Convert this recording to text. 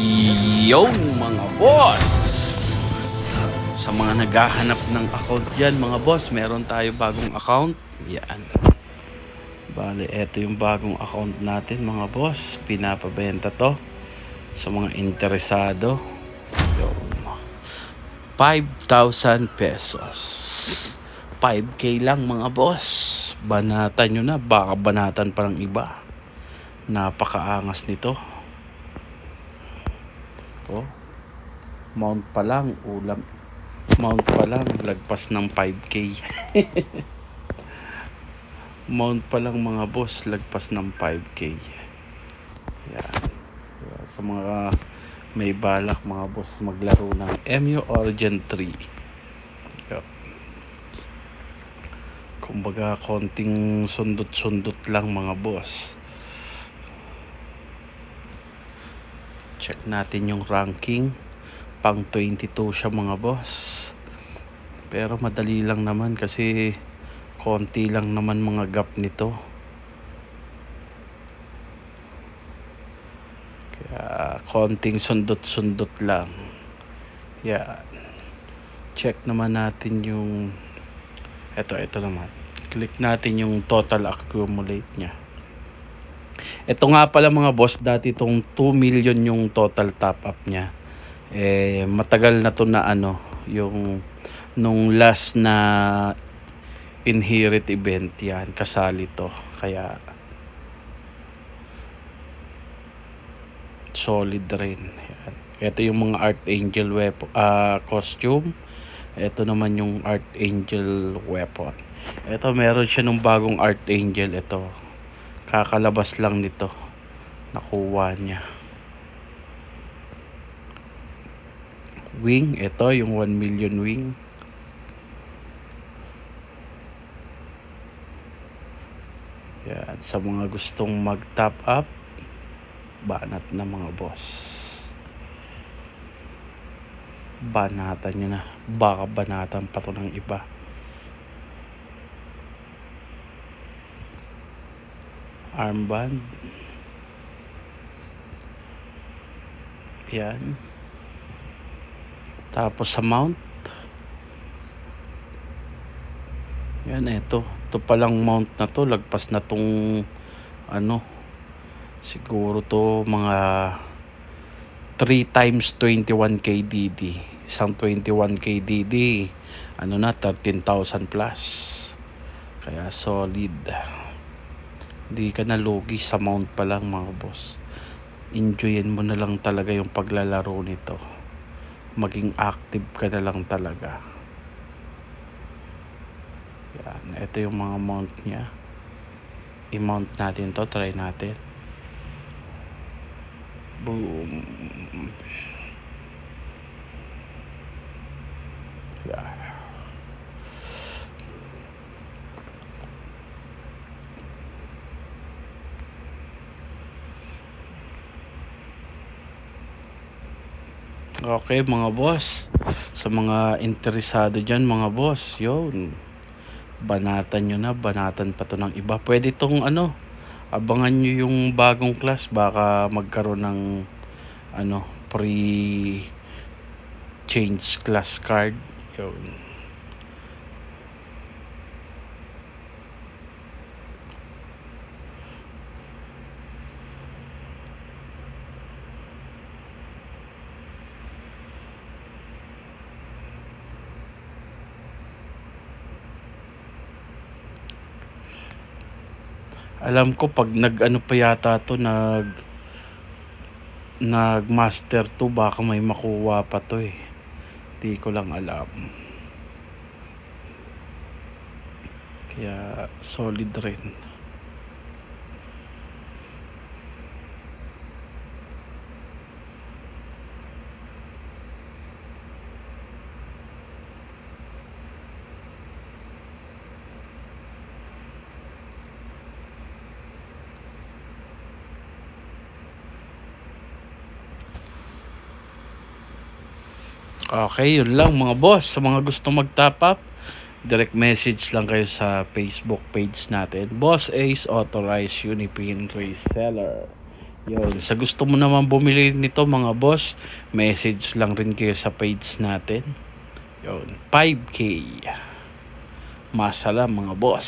Yung mga boss! Sa mga naghahanap ng account yan mga boss, meron tayo bagong account. Yan. Bale, eto yung bagong account natin mga boss. Pinapabenta to sa mga interesado. Yung 5,000 pesos. 5K lang mga boss. Banatan nyo na. Baka banatan pa ng iba. Napakaangas nito. Oh. Mount pa lang, ulam. Mount pa lang, lagpas ng 5K. Mount pa lang mga boss, lagpas ng 5K. Yan. Sa mga may balak mga boss maglaro ng MU Origin 3. Yup. Kumbaga konting sundot-sundot lang mga boss. Check natin yung ranking. Pang 22 siya mga boss. Pero madali lang naman kasi konti lang naman mga gap nito. Kaya konting sundot-sundot lang. Yan. Check naman natin yung eto, eto naman. Click natin yung total accumulate niya. Ito nga pala mga boss, dati itong 2 million yung total top up niya. Eh, matagal na to na ano, yung nung last na inherit event yan, kasali to. Kaya, solid rin. Yan. Ito yung mga Archangel weapon, ah costume. Ito naman yung Archangel weapon. Ito meron siya nung bagong Archangel ito. Kakalabas lang nito. Nakuha niya. Wing, ito yung 1 million wing. Yan, sa mga gustong mag-top up, banat na mga boss. Banatan nyo na. Baka banatan pa to ng iba. Armband. Yan. Tapos sa mount. Yan, eto. Ito palang mount na to. Lagpas na tong ano. Siguro to mga 3 times 21 KDD. Isang 21 KDD. Ano na, 13,000 plus. Kaya solid. Hindi ka na lugi sa mount pa lang mga boss. Enjoyin mo na lang talaga yung paglalaro nito. Maging active ka na lang talaga. Yan. Ito yung mga mount niya. I-mount natin to. Try natin. Boom. Yan. Okay mga boss. Sa mga interesado dyan mga boss Yun. Banatan nyo na Banatan pa to ng iba. Pwede tong ano Abangan nyo yung bagong class. Baka magkaroon ng Ano Pre Change class card. Yun Alam ko pag nag-ano pa yata to nag nag master 2 baka may makuha pa to eh. Di ko lang alam. Kaya solid rin. Okay, yun lang mga boss. Sa mga gusto mag-top up, direct message lang kayo sa Facebook page natin. Boss Ace Authorized Unipin Reseller. Yun. Sa gusto mo naman bumili nito mga boss, message lang rin kayo sa page natin. Yun. 5K. Masala mga boss.